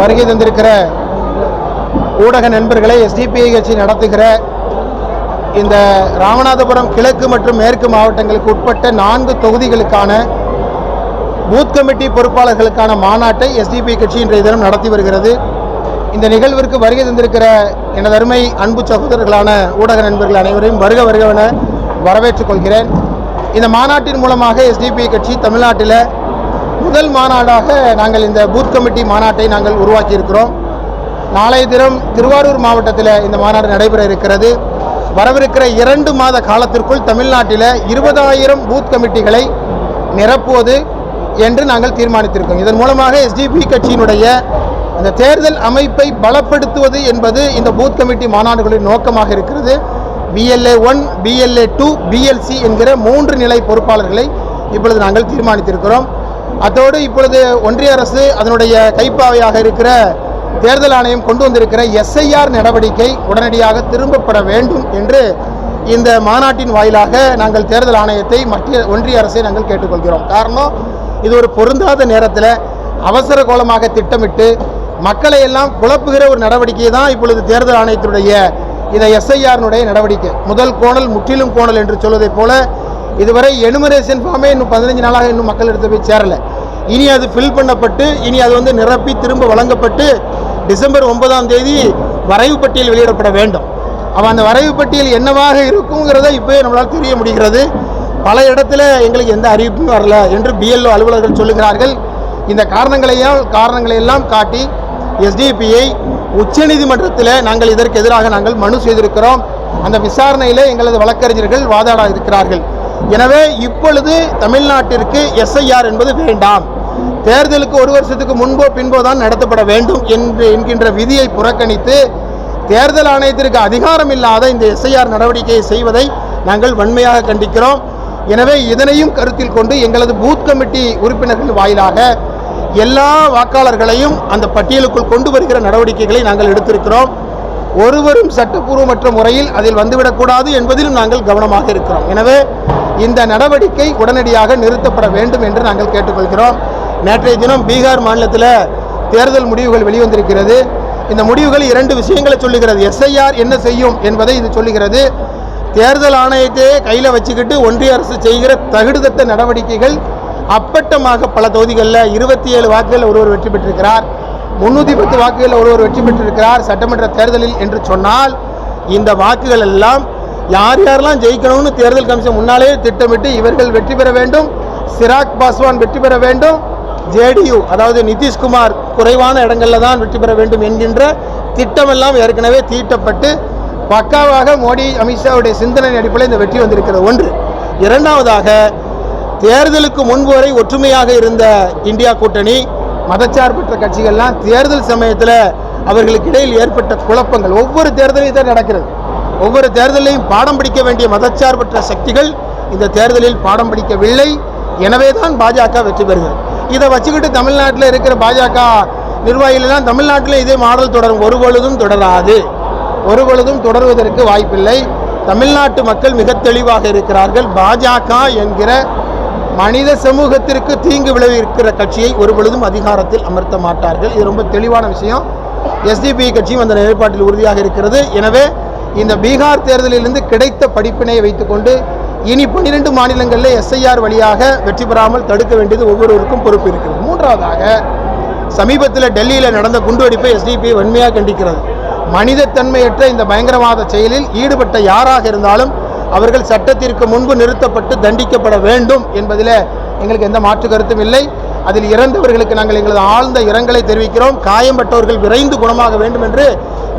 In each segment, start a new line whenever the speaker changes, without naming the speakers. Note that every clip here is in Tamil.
வருகை தந்திருக்கிற ஊடக நண்பர்களை எஸ்டிபிஐ கட்சி நடத்துகிற இந்த ராமநாதபுரம் கிழக்கு மற்றும் மேற்கு மாவட்டங்களுக்கு உட்பட்ட நான்கு தொகுதிகளுக்கான பூத் கமிட்டி பொறுப்பாளர்களுக்கான மாநாட்டை எஸ்டிபி கட்சி இன்றைய தினம் நடத்தி வருகிறது. இந்த நிகழ்விற்கு வருகை தந்திருக்கிற எனது அருமை அன்பு சகோதரர்களான ஊடக நண்பர்கள் அனைவரையும் வருக வருகவென வரவேற்றுக் கொள்கிறேன். இந்த மாநாட்டின் மூலமாக எஸ்டிபி கட்சி தமிழ்நாட்டில் முதல் மாநாடாக நாங்கள் இந்த பூத் கமிட்டி மாநாட்டை நாங்கள் உருவாக்கியிருக்கிறோம். நாளைய தினம் திருவாரூர் மாவட்டத்தில் இந்த மாநாடு நடைபெற இருக்கிறது. வரவிருக்கிற இரண்டு மாத காலத்திற்குள் தமிழ்நாட்டில் இருபதாயிரம் பூத் கமிட்டிகளை நிரப்புவது என்று நாங்கள் தீர்மானித்திருக்கோம். இதன் மூலமாக எஸ்டிபி கட்சியினுடைய அந்த தேர்தல் அமைப்பை பலப்படுத்துவது என்பது இந்த பூத் கமிட்டி மாநாடுகளின் நோக்கமாக இருக்கிறது. PLA one PLA two PLC என்கிற மூன்று நிலை பொறுப்பாளர்களை இப்பொழுது நாங்கள் தீர்மானித்திருக்கிறோம். அத்தோடு இப்பொழுது ஒன்றிய அரசு அதனுடைய கைப்பாவையாக இருக்கிற தேர்தல் ஆணையம் கொண்டு வந்திருக்கிற எஸ்ஐஆர் நடவடிக்கை உடனடியாக திரும்பப்பட வேண்டும் என்று இந்த மாநாட்டின் வாயிலாக நாங்கள் தேர்தல் ஆணையத்தை மத்திய ஒன்றிய அரசை நாங்கள் கேட்டுக்கொள்கிறோம். காரணம் இது ஒரு பொருந்தாத நேரத்தில் அவசர கோலமாக திட்டமிட்டு மக்களை எல்லாம் குழப்புகிற ஒரு நடவடிக்கை தான் இப்பொழுது தேர்தல் ஆணையத்தினுடைய இந்த எஸ்ஐஆர்னுடைய நடவடிக்கை. முதல் கோணல் முற்றிலும் கோணல் என்று சொல்வதைப் போல இதுவரை எனுமரேஷன் ஃபார்மே இன்னும் பதினஞ்சு நாளாக இன்னும் மக்கள் எடுத்து போய் சேரலை. இனி அது ஃபில் பண்ணப்பட்டு இனி அது வந்து நிரப்பி திரும்ப வழங்கப்பட்டு டிசம்பர் ஒன்பதாம் தேதி வரைவு பட்டியல் வெளியிடப்பட வேண்டும். அவன் அந்த வரைவு பட்டியல் என்னவாக இருக்குங்கிறத இப்போயே நம்மளால் தெரிய முடிகிறது. பல இடத்துல எங்களுக்கு எந்த அறிவிப்பும் வரல என்று பிஎல்ஓ அலுவலர்கள் சொல்லுகிறார்கள். இந்த காரணங்களையும் காரணங்களை எல்லாம் காட்டி எஸ்டிபிஐ உச்சநீதிமன்றத்தில் நாங்கள் இதற்கு எதிராக நாங்கள் மனு செய்திருக்கிறோம். அந்த விசாரணையில் எங்களது வழக்கறிஞர்கள் வாதாட இருக்கிறார்கள். எனவே இப்பொழுது தமிழ்நாட்டிற்கு எஸ்ஐஆர் என்பது வேண்டாம். தேர்தலுக்கு ஒரு வருஷத்துக்கு முன்போ பின்போ தான் நடத்தப்பட வேண்டும் என்று என்கின்ற விதியை புறக்கணித்து தேர்தல் ஆணையத்திற்கு அதிகாரம் இல்லாத இந்த எஸ்ஐஆர் நடவடிக்கையை செய்வதை நாங்கள் வன்மையாக கண்டிக்கிறோம். எனவே இதனையும் கருத்தில் கொண்டு எங்களது பூத் கமிட்டி உறுப்பினர்கள் வாயிலாக எல்லா வாக்காளர்களையும் அந்த பட்டியலுக்குள் கொண்டு வருகிற நடவடிக்கைகளை நாங்கள் எடுத்திருக்கிறோம். ஒருவரும் சட்டப்பூர்வமற்ற முறையில் அதில் வந்துவிடக்கூடாது என்பதிலும் நாங்கள் கவனமாக இருக்கிறோம். எனவே இந்த நடவடிக்கை உடனடியாக நிறுத்தப்பட வேண்டும் என்று நாங்கள் கேட்டுக்கொள்கிறோம். நேற்றைய தினம் பீகார் மாநிலத்தில் தேர்தல் முடிவுகள் வெளிவந்திருக்கிறது. இந்த முடிவுகள் இரண்டு விஷயங்களை சொல்லுகிறது. எஸ்ஐஆர் என்ன செய்யும் என்பதை இது சொல்லுகிறது. தேர்தல் ஆணையத்தையே கையில் வச்சுக்கிட்டு ஒன்றிய அரசு செய்கிற தகுடுதத்த நடவடிக்கைகள் அப்பட்டமாக பல தொகுதிகளில் இருபத்தி ஏழு வாக்குகளில் ஒருவர் வெற்றி பெற்றிருக்கிறார். முன்னூற்றி பத்து வாக்குகளில் ஒருவர் வெற்றி பெற்றிருக்கிறார் சட்டமன்ற தேர்தலில் என்று சொன்னால் இந்த வாக்குகள் எல்லாம் யார் யாரெல்லாம் ஜெயிக்கணும்னு தேர்தல் கமிஷன் முன்னாலே திட்டமிட்டு இவர்கள் வெற்றி பெற வேண்டும். சிராக் பாஸ்வான் வெற்றி பெற வேண்டும். ஜேடியு அதாவது நிதிஷ்குமார் குறைவான இடங்களில் தான் வெற்றி பெற வேண்டும் என்கின்ற திட்டமெல்லாம் ஏற்கனவே தீட்டப்பட்டு பக்காவாக மோடி அமித்ஷாவுடைய சிந்தனை அடிப்படையில் இந்த வெற்றி வந்திருக்கிறது. ஒன்று. இரண்டாவதாக தேர்தலுக்கு முன்பு வரை ஒற்றுமையாக இருந்த இந்தியா கூட்டணி மதச்சார்பற்ற கட்சிகள்லாம் தேர்தல் சமயத்தில் அவர்களுக்கு இடையில் ஏற்பட்ட குழப்பங்கள். ஒவ்வொரு தேர்தலையும் தான் நடக்கிறது. ஒவ்வொரு தேர்தலையும் பாடம் படிக்க வேண்டிய மதச்சார்பற்ற சக்திகள் இந்த தேர்தலில் பாடம் படிக்கவில்லை. எனவே தான் பாஜக வெற்றி பெறுகிறது. இதை வச்சுக்கிட்டு தமிழ்நாட்டில் இருக்கிற பாஜக நிர்வாகிகள்லாம் தமிழ்நாட்டில் இதே மாடல் தொடரும். ஒரு பொழுதும் தொடராது. ஒரு பொழுதும் தொடருவதற்கு வாய்ப்பில்லை. தமிழ்நாட்டு மக்கள் மிக தெளிவாக இருக்கிறார்கள். பாஜக என்கிற மனித சமூகத்திற்கு தீங்கு விளைவிக்கிற கட்சியை ஒரு பொழுதும் அதிகாரத்தில் அமர்த்த மாட்டார்கள். இது ரொம்ப தெளிவான விஷயம். எஸ்டிபி கட்சியும் அந்த நிலைப்பாட்டில் உறுதியாக இருக்கிறது. எனவே இந்த பீகார் தேர்தலிலிருந்து கிடைத்த படிப்பினை வைத்துக்கொண்டு இனி பன்னிரெண்டு மாநிலங்களில் எஸ்ஐஆர் வழியாக வெற்றி பெறாமல் தடுக்க வேண்டியது ஒவ்வொருவருக்கும் பொறுப்பு இருக்கிறது. மூன்றாவதாக சமீபத்தில் டெல்லியில் நடந்த குண்டுவெடிப்பை எஸ்டிபி வன்மையாக கண்டிக்கிறது. மனிதத்தன்மையற்ற இந்த பயங்கரவாத செயலில் ஈடுபட்ட யாராக இருந்தாலும் அவர்கள் சட்டத்திற்கு முன்பு நிறுத்தப்பட்டு தண்டிக்கப்பட வேண்டும் என்பதில் எங்களுக்கு எந்த மாற்று கருத்தும் இல்லை. அதில் இறந்தவர்களுக்கு நாங்கள் எங்களது ஆழ்ந்த இரங்கலை தெரிவிக்கிறோம். காயம்பட்டவர்கள் விரைந்து குணமாக வேண்டும் என்று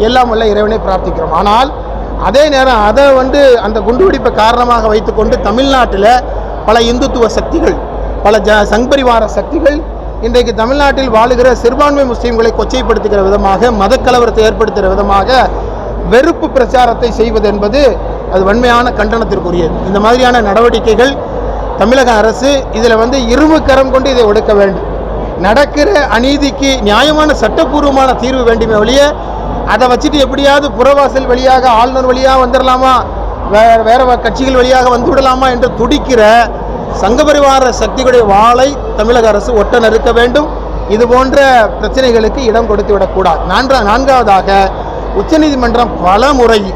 எல்லாம் உள்ள இறைவனை பிரார்த்திக்கிறோம். ஆனால் அதே நேரம் அதை வந்து அந்த குண்டுவெடிப்பை காரணமாக வைத்துக்கொண்டு தமிழ்நாட்டில் பல இந்துத்துவ சக்திகள் பல ஜ சங்பரிவார சக்திகள் இன்றைக்கு தமிழ்நாட்டில் வாழுகிற சிறுபான்மை முஸ்லீம்களை கொச்சைப்படுத்துகிற விதமாக மதக்கலவரத்தை ஏற்படுத்துகிற விதமாக வெறுப்பு பிரச்சாரத்தை செய்வது என்பது அது வன்மையான கண்டனத்திற்குரியது. இந்த மாதிரியான நடவடிக்கைகள் தமிழக அரசு இதில் வந்து இரும்பு கரம் கொண்டு இதை ஒடுக்க வேண்டும். நடக்கிற அநீதிக்கு நியாயமான சட்டப்பூர்வமான தீர்வு வேண்டுமே ஒழிய அதை வச்சுட்டு எப்படியாவது புறவாசல் வழியாக ஆளுநர் வழியாக வந்துடலாமா வேற வேற கட்சிகள் வழியாக வந்து விடலாமா என்று துடிக்கிற சங்கபரிவார சக்திகளுடைய வாளை தமிழக அரசு ஒட்ட நிறுத்த வேண்டும். இது போன்ற பிரச்சனைகளுக்கு இடம் கொடுத்து விடக்கூடாது. நான்கா நான்காவதாக உச்சநீதிமன்றம் பல முறை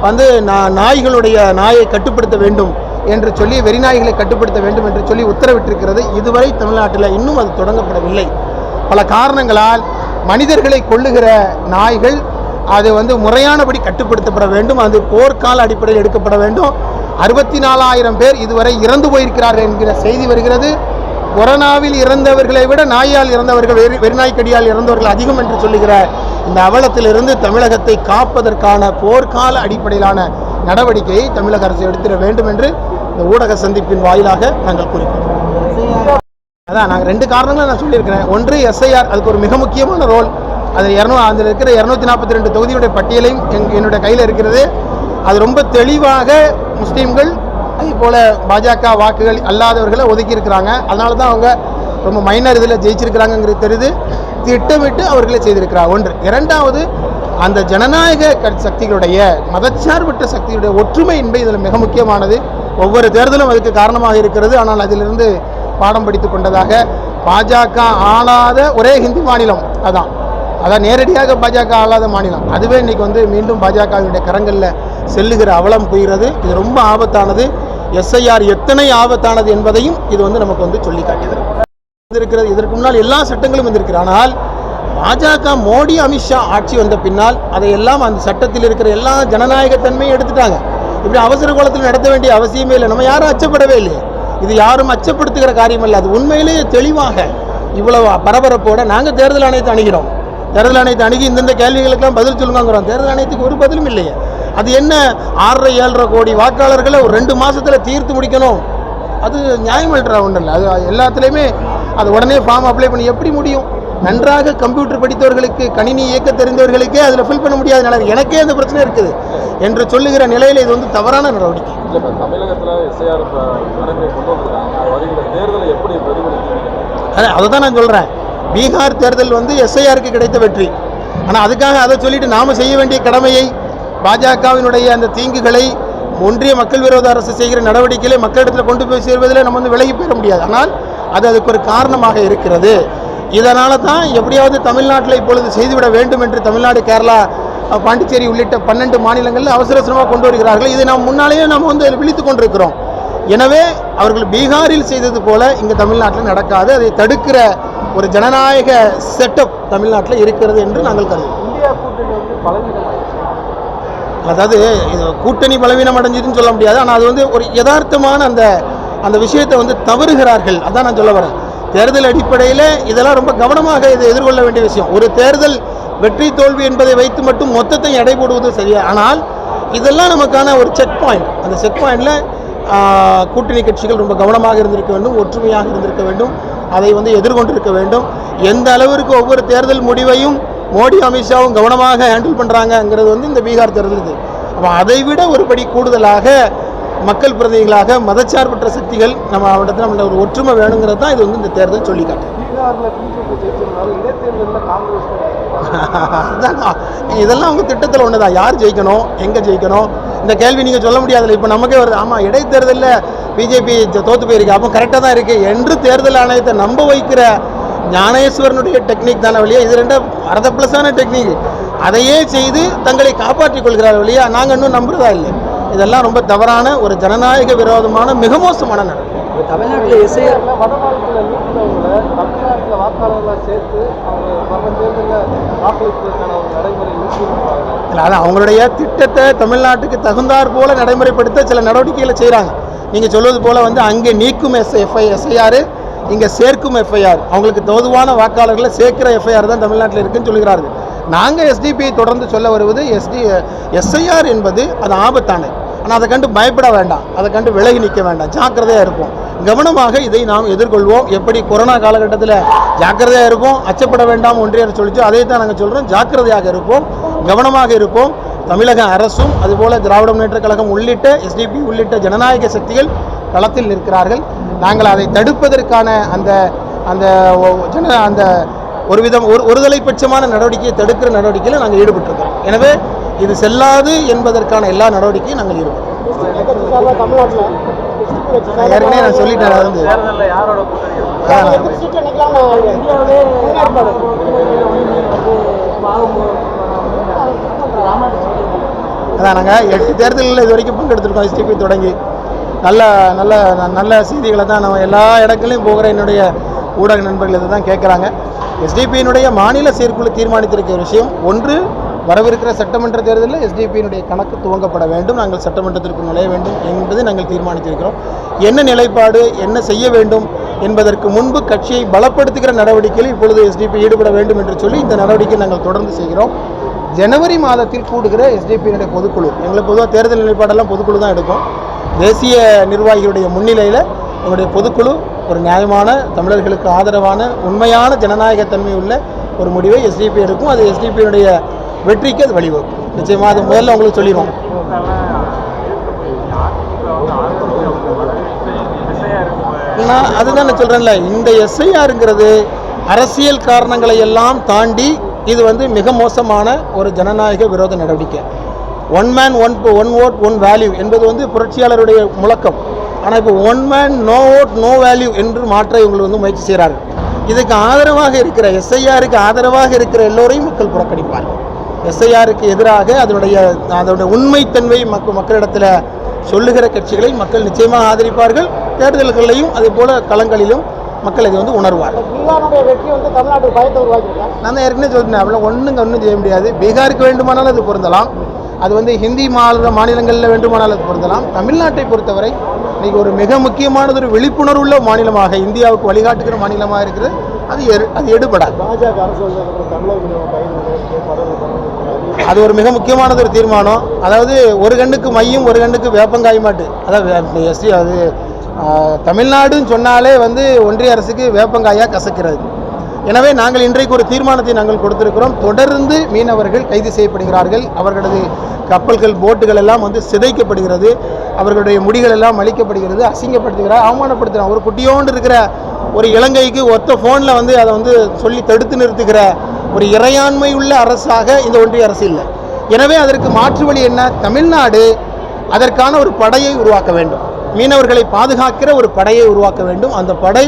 வந்து நா- நாய்களுடைய நாயை கட்டுப்படுத்த வேண்டும் என்று சொல்லி வெறிநாய்களை கட்டுப்படுத்த வேண்டும் என்று சொல்லி உத்தரவிட்டிருக்கிறது. இதுவரை தமிழ்நாட்டில் இன்னும் அது தொடங்கப்படவில்லை. பல காரணங்களால் மனிதர்களை கொள்ளுகிற நாய்கள் அது வந்து முறையானபடி கட்டுப்படுத்தப்பட வேண்டும். அது போர்க்கால அடிப்படையில் எடுக்கப்பட வேண்டும். அறுபத்தி நாலாயிரம் பேர் இதுவரை இறந்து போயிருக்கிறார்கள் என்கிற செய்தி வருகிறது. கொரோனாவில் இறந்தவர்களை விட நாயால் இறந்தவர்கள் வெறி வெறிநாய்க்கடியால் இறந்தவர்கள் அதிகம் என்று சொல்லுகிற இந்த அவலத்திலிருந்து தமிழகத்தை காப்பதற்கான போர்க்கால அடிப்படையிலான நடவடிக்கையை தமிழக அரசு எடுத்திட வேண்டும் என்று இந்த ஊடக சந்திப்பின் வாயிலாக நாங்கள் குறிப்பிட்டோம் அதான் நாங்கள் ரெண்டு காரணங்களும் நான் சொல்லியிருக்கிறேன். ஒன்று எஸ்ஐஆர் அதுக்கு ஒரு மிக முக்கியமான ரோல். அதில் இரநூ அதில் இருக்கிற இரநூத்தி நாற்பத்தி ரெண்டு தொகுதியுடைய பட்டியலையும் எங் என்னுடைய கையில் இருக்கிறது. அது ரொம்ப தெளிவாக முஸ்லீம்கள் அதே போல் பாஜக வாக்குகள் அல்லாதவர்களை ஒதுக்கி இருக்கிறாங்க. அதனால தான் அவங்க ரொம்ப மைனர் இதில் ஜெயிச்சிருக்கிறாங்கங்கிறது தெரியுது. திட்டமிட்டு அவர்களை செய்திருக்கிறார். ஒன்று. இரண்டாவது அந்த ஜனநாயக சக்திகளுடைய மதச்சார்பற்ற சக்தியுடைய ஒற்றுமை என்பது இதில் மிக முக்கியமானது. ஒவ்வொரு தேர்தலும் அதுக்கு காரணமாக இருக்கிறது. ஆனால் அதிலிருந்து பாடம் படித்து கொண்டதாக பாஜக ஆளாத ஒரே ஹிந்தி மாநிலம் அதான். அதான் நேரடியாக பாஜக ஆளாத மாநிலம். அதுவே இன்னைக்கு வந்து மீண்டும் பாஜகவினுடைய கரங்களில் செல்லுகிற அவலம் புரிகிறது. இது ரொம்ப ஆபத்தானது. எஸ்ஐஆர் எத்தனை ஆபத்தானது என்பதையும் இது வந்து நமக்கு வந்து சொல்லி காட்டுகிறது இருக்கிறது இதற்கு முன்னால் எல்லா சட்டங்களும் வந்திருக்கிறது. ஆனால் பாஜக மோடி அமித்ஷா ஆட்சி வந்த பின்னால் அதையெல்லாம் அந்த சட்டத்தில் இருக்கிற எல்லா ஜனநாயகத்தன்மையும் எடுத்துட்டாங்க. இப்படி அவசர கோலத்தில் நடத்த வேண்டிய அவசியமே இல்லை. நம்ம யாரும் அச்சப்படவே இல்லை இது யாரும் அச்சப்படுத்துகிற காரியம் இல்லை அது உண்மையிலேயே தெளிவாக இவ்வளவு பரபரப்போட நாங்கள் தேர்தல் ஆணையத்தை அணுகிறோம். தேர்தல் ஆணையத்தை அணுகி இந்தந்த கேள்விகளுக்கெல்லாம் பதில் சொல்லுங்கிறோம் தேர்தல் ஆணையத்துக்கு ஒரு பதிலும் இல்லையே. அது என்ன? ஆறரை ஏழரை கோடி வாக்காளர்களை ஒரு ரெண்டு மாசத்துல தீர்த்து முடிக்கணும். அது நியாயமல்ற ஒன்றும் இல்லை அது எல்லாத்துலேயுமே அது உடனே ஃபார்ம் அப்ளை பண்ணி எப்படி முடியும்? நன்றாக கம்ப்யூட்டர் படித்தவர்களுக்கு கணினி இயக்க தெரிந்தவர்களுக்கே அதில் ஃபில் பண்ண முடியாத நிலை. எனக்கே அந்த பிரச்சனை இருக்குது. என்று சொல்லுகிற நிலையில் இது வந்து தவறான நடவடிக்கை.
தமிழகத்தில் அதை
தான் நான் சொல்கிறேன் பீகார் தேர்தல் வந்து எஸ்ஐஆருக்கு கிடைத்த வெற்றி. ஆனால் அதுக்காக அதை சொல்லிட்டு நாம் செய்ய வேண்டிய கடமையை பாஜகவினுடைய அந்த தீங்குகளை ஒன்றிய மக்கள் விரோத அரசு செய்கிற நடவடிக்கைகளை மக்களிடத்தில் கொண்டு போய் சேர்வதில் நம்ம வந்து விலகி பெற முடியாது. ஆனால் அது அதுக்கு ஒரு காரணமாக இருக்கிறது. இதனால தான் எப்படியாவது தமிழ்நாட்டில் இப்பொழுது செய்துவிட வேண்டும் என்று தமிழ்நாடு கேரளா பாண்டிச்சேரி உள்ளிட்ட பன்னெண்டு மாநிலங்களில் அவசர அவசரமாக கொண்டு வருகிறார்கள். இதை நாம் முன்னாலேயே நாம் வந்து விழித்து கொண்டிருக்கிறோம். எனவே அவர்கள் பீகாரில் செய்தது போல இங்கே தமிழ்நாட்டில் நடக்காது. அதை தடுக்கிற ஒரு ஜனநாயக செட்டப் தமிழ்நாட்டில் இருக்கிறது என்று நாங்கள் கருதுகிறோம்.
இந்தியா கூட்டணி வந்து பலவீனமாயிடுச்சு
அதாவது இது கூட்டணி பலவீனம் அடைஞ்சதுன்னு சொல்ல முடியாது. ஆனால் அது வந்து ஒரு யதார்த்தமான அந்த அந்த விஷயத்தை வந்து தவறுகிறார்கள். அதான் நான் சொல்ல வரேன். தேர்தல் அடிப்படையில் இதெல்லாம் ரொம்ப கவனமாக இதை எதிர்கொள்ள வேண்டிய விஷயம். ஒரு தேர்தல் வெற்றி தோல்வி என்பதை வைத்து மட்டும் மொத்தத்தை எடை போடுவது சரியா? ஆனால் இதெல்லாம் நமக்கான ஒரு செக் பாயிண்ட் அந்த செக் பாயிண்டில் கூட்டணி கட்சிகள் ரொம்ப கவனமாக இருந்திருக்க வேண்டும் ஒற்றுமையாக இருந்திருக்க வேண்டும். அதை வந்து எதிர்கொண்டிருக்க வேண்டும். எந்த அளவிற்கு ஒவ்வொரு தேர்தல் முடிவையும் மோடி அமித்ஷாவும் கவனமாக ஹேண்டில் பண்ணுறாங்கங்கிறது வந்து இந்த பீகார் தேர்தல் இது. அப்போ அதை விட ஒரு படி கூடுதலாக மக்கள் பிரதிநிதிகளாக மதச்சார்பற்ற சக்திகள் நம்ம அவரிடத்தில் நம்ம ஒரு ஒற்றுமை வேணுங்கிறது தான் இது வந்து இந்த தேர்தல் சொல்லி அதான். இதெல்லாம் அவங்க திட்டத்தில் ஒன்று தான் யார் ஜெயிக்கணும்? எங்கே ஜெயிக்கணும்? இந்த கேள்வி நீங்கள் சொல்ல முடியாதுல்ல. இப்போ நமக்கே வருது. ஆமாம் இடைத்தேர்தலில் பிஜேபி தோற்று போயிருக்கு? அப்போ கரெக்டாக தான் இருக்குது என்று தேர்தல் ஆணையத்தை நம்ப வைக்கிற ஞானேஸ்வரனுடைய டெக்னிக் தானே வழியா இது ரெண்டும் அறத ப்ளஸான டெக்னிக் அதையே செய்து தங்களை காப்பாற்றிக் கொள்கிறார் வழியா நாங்கள் இன்னும் நம்புறதா இல்லை. இதெல்லாம் ரொம்ப தவறான ஒரு ஜனநாயக விரோதமான மிக மோசமான நடவடிக்கை.
தமிழ்நாட்டில் எஸ்ஐஆர்
வடமாநிலத்தில் நீக்கினவங்களை தமிழ்நாட்டில் வாக்காளர்களை சேர்த்து அவங்க வர தேர்தலில் வாக்களிப்பதற்கான ஒரு நடைமுறை நீக்கியிருப்பாங்க
இல்லை அதான் அவங்களுடைய திட்டத்தை தமிழ்நாட்டுக்கு தகுந்தாற் போல நடைமுறைப்படுத்த சில நடவடிக்கைகளை செய்கிறாங்க நீங்கள் சொல்வது போல் வந்து அங்கே நீக்கும் எஸ் எஃப்ஐ எஸ்ஐஆர் இங்கே சேர்க்கும் எஃப்ஐஆர் அவங்களுக்கு தோதுவான வாக்காளர்களை சேர்க்கிற எஃப்ஐஆர் தான் தமிழ்நாட்டில் இருக்குன்னு சொல்கிறார்கள். நாங்கள் எஸ்டிபிஐ தொடர்ந்து சொல்ல வருவது எஸ்டி எஸ்ஐஆர் என்பது அது ஆபத்தானது. ஆனால் அதை கண்டு பயப்பட வேண்டாம். அதை கண்டு விலகி நிற்க வேண்டாம். ஜாக்கிரதையாக இருப்போம். கவனமாக இதை நாம் எதிர்கொள்வோம். எப்படி கொரோனா காலகட்டத்தில் ஜாக்கிரதையாக இருப்போம்? அச்சப்பட வேண்டாம். ஒன்றியார் அரசு சொல்லிச்சு அதை தான் நாங்கள் சொல்கிறோம் ஜாக்கிரதையாக இருப்போம். கவனமாக இருப்போம். தமிழக அரசும் அதுபோல திராவிட முன்னேற்ற கழகம் உள்ளிட்ட எஸ்டிபி உள்ளிட்ட ஜனநாயக சக்திகள் களத்தில் நிற்கிறார்கள். நாங்கள் அதை தடுப்பதற்கான அந்த அந்த ஜன அந்த ஒரு விதம் ஒரு ஒருதலைபட்சமான நடவடிக்கையை தடுக்கிற நடவடிக்கையில் நாங்கள் ஈடுபட்டிருக்கிறோம். எனவே இது செல்லாது என்பதற்கான எல்லா நடவடிக்கையும் நாங்கள் ஈடுபடுறோம் நான் ஏற்கனவே நான் சொல்லிட்டேன் அது வந்து
யாரோட கூட்டணி இருக்கும்
அதான்
எத்தனை சீட்டு நினைக்கலாம்னு
இந்தியாவிலே
முன்னேற்பாடு.
அதான் நாங்கள் எட்டு தேர்தலில் இது வரைக்கும் பங்கெடுத்துருக்கோம் எஸ்டிபி தொடங்கி. நல்ல நல்ல நல்ல செய்திகளை தான் நம்ம எல்லா இடங்களையும் போகிற என்னுடைய ஊடக நண்பர்கள் இதை தான் கேட்குறாங்க. எஸ்டிபியினுடைய மாநில செயற்குழு தீர்மானித்திருக்கிற விஷயம் ஒன்று வரவிருக்கிற சட்டமன்ற தேர்தலில் எஸ்டிபியினுடைய கணக்கு துவங்கப்பட வேண்டும். நாங்கள் சட்டமன்றத்திற்கு நுழைய வேண்டும் என்பதை நாங்கள் தீர்மானித்திருக்கிறோம். என்ன நிலைப்பாடு என்ன செய்ய வேண்டும் என்பதற்கு முன்பு கட்சியை பலப்படுத்துகிற நடவடிக்கையில் இப்பொழுது எஸ்டிபி ஈடுபட வேண்டும் என்று சொல்லி இந்த நடவடிக்கை நாங்கள் தொடர்ந்து செய்கிறோம். ஜனவரி மாதத்தில் கூடுகிற எஸ்டிபியினுடைய பொதுக்குழு. எங்களுக்கு பொதுவாக தேர்தல் நிலைப்பாடெல்லாம் பொதுக்குழு தான் எடுக்கும். தேசிய நிர்வாகிகளுடைய முன்னிலையில் எங்களுடைய பொதுக்குழு ஒரு நியாயமான தமிழர்களுக்கு ஆதரவான உண்மையான ஜனநாயகத்தன்மை உள்ள ஒரு முடிவை எஸ்டிபி எடுக்கும். அது எஸ்டிபியினுடைய வெற்றிக்கு அது வழிவகுக்கும். நிச்சயமாக அது முதல்ல உங்களுக்கு சொல்லிடுவோம். நான் அதுதான் நான் சொல்கிறேன்ல இந்த எஸ்ஐஆருங்கிறது அரசியல் காரணங்களை எல்லாம் தாண்டி இது வந்து மிக மோசமான ஒரு ஜனநாயக விரோத நடவடிக்கை. One man one one vote one value என்பது வந்து புரட்சியாளருடைய முழக்கம். ஆனால் இப்போ one man no vote no value என்று மாற்ற இவங்க வந்து முயற்சி செய்கிறார்கள் இதுக்கு ஆதரவாக இருக்கிற எஸ்ஐஆருக்கு ஆதரவாக இருக்கிற எல்லோரையும் மக்கள் புறக்கணிப்பார்கள். எஸ்ஐஆருக்கு எதிராக அதனுடைய அதனுடைய உண்மைத்தன்மை மக்கள் மக்களிடத்தில் சொல்லுகிற கட்சிகளை மக்கள் நிச்சயமாக ஆதரிப்பார்கள். தேர்தல்களிலையும் அதே போல் களங்களிலும் மக்கள் இதை வந்து உணர்வார்கள்
பீகாருடைய வெற்றி வந்து தமிழ்நாட்டுக்கு பயத்தை உருவாக்கியிருக்கேன்
நான் தான் ஏற்கனவே சொல்லிட்டேன் ஒன்றுங்க ஒன்றும் செய்ய முடியாது. பீகாருக்கு வேண்டுமானாலும் அது பொருந்தலாம். அது வந்து ஹிந்தி மாநில மாநிலங்களில் வேண்டுமானாலும் அது பொருந்தலாம். தமிழ்நாட்டை பொறுத்தவரை இன்னைக்கு ஒரு மிக முக்கியமானது ஒரு விழிப்புணர்வுள்ள மாநிலமாக இந்தியாவுக்கு வழிகாட்டுகிற மாநிலமாக இருக்கிறது. அது எரு- அது எடுபடாது.
பாஜக
அது ஒரு மிக முக்கியமானது ஒரு தீர்மானம். அதாவது ஒரு கண்ணுக்கு மையும் ஒரு கண்ணுக்கு வேப்பங்காய் மாட்டு. அதாவது அது தமிழ்நாடுன்னு சொன்னாலே வந்து ஒன்றிய அரசுக்கு வேப்பங்காயாக கசக்கிறது. எனவே நாங்கள் இன்றைக்கு ஒரு தீர்மானத்தை நாங்கள் கொடுத்திருக்கிறோம். தொடர்ந்து மீனவர்கள் கைது செய்யப்படுகிறார்கள். அவர்களது கப்பல்கள் போட்டுகள் எல்லாம் வந்து சிதைக்கப்படுகிறது. அவர்களுடைய முடிகள் எல்லாம் அழிக்கப்படுகிறது. அசிங்கப்படுத்துகிறார். அவமானப்படுத்துகிறார். ஒரு குட்டியோண்டு இருக்கிற ஒரு இலங்கைக்கு ஒத்த ஃபோனில் வந்து அதை வந்து சொல்லி தடுத்து நிறுத்துகிற ஒரு இறையாண்மை உள்ள அரசாக இந்த ஒன்றிய அரசு இல்லை. எனவே அதற்கு மாற்று வழி என்ன? தமிழ்நாடு அதற்கான ஒரு படையை உருவாக்க வேண்டும். மீனவர்களை பாதுகாக்கிற ஒரு படையை உருவாக்க வேண்டும். அந்த படை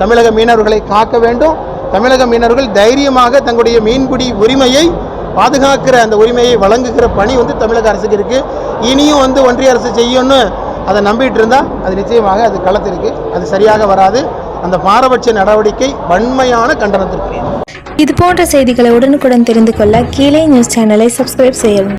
தமிழக மீனவர்களை காக்க வேண்டும். தமிழக மீனவர்கள் தைரியமாக தங்களுடைய மீன்பிடி உரிமையை பாதுகாக்கிற அந்த உரிமையை வழங்குகிற பணி வந்து தமிழக அரசுக்கு இருக்குது இனியும் வந்து ஒன்றிய அரசு செய்யணும்னு அதை நம்பிட்டு இருந்தால் அது நிச்சயமாக அது களத்திற்கு அது சரியாக வராது. அந்த பாரபட்ச நடவடிக்கை வன்மையான கண்டனத்திற்குரியது.
இது போன்ற செய்திகளை உடனுக்குடன் தெரிந்து கொள்ள கீழே நியூஸ் சேனலை சப்ஸ்கிரைப் செய்யவும்.